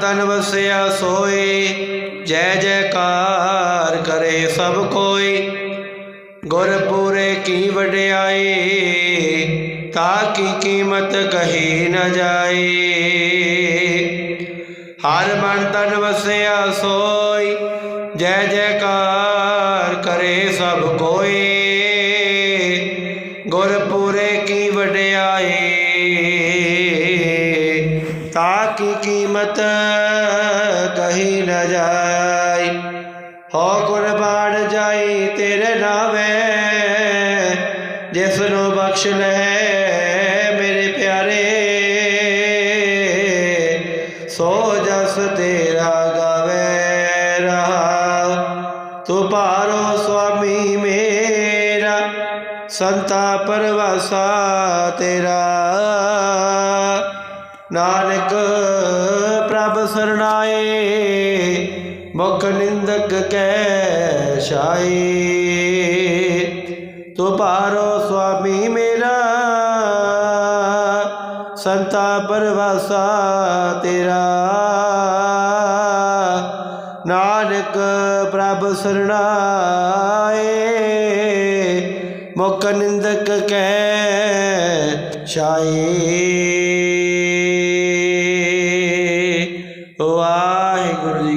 ਤਨ ਵਸਿਆ ਸੋਏ, ਜੈ ਜੈਕਾਰ ਕਰੇ ਸਭ ਕੋਈ। ਗੁਰਪੂਰੇ ਕੀ ਵਡਿਆਈ ਤਾ ਕੀ ਕੀਮਤ ਕਹੀ ਨ ਜਾਏ। ਹਰ ਮਨ ਤਨ ਵਸਿਆ ਸੋਈ ਜੈ ਜੈਕਾਰ ਕਰੇ ਸਭ ਕੋਈ। ਗੁਰਪੂਰੇ ਕੀ ਵਡਿਆਈ ਤਾ ਕੀ ਕੀਮਤ ਕਹੀ ਨ ਜਾਈ? ਹੋ ਕੁਰਬਾਨ ਜਾਈ ਤੇਰੇ ਨਾਵੇਂ ਜਿਸ ਨੂੰ ਬਖਸ਼ ਲੈ ਮੇਰੇ ਪਿਆਰੇ। ਸੋ ਜਸ ਤੇਰਾ ਗਾਵੇ ਰਹਾ ਤੂੰ ਭਾਰੋ ਸੁਆਮੀ ਮੇਰਾ, ਸੰਤਾ ਪਰਵਾਸਾ ਤੇਰਾ। ਨਾਨਕ ਪ੍ਰਭ ਸਰਣਾਏ, ਮੁਖ ਨਿੰਦਕ ਕੈ ਛਾਏ। ਤੂੰ ਪਾਰੋ ਸੁਆਮੀ ਮੇਰਾ, ਸੰਤਾ ਪਰਵਾਸਾ ਤੇਰਾ। ਨਾਨਕ ਪ੍ਰਭ ਸਰਣਾਏ, ਮੁਖ ਨਿੰਦਕ ਕੈ ਛਾਏ।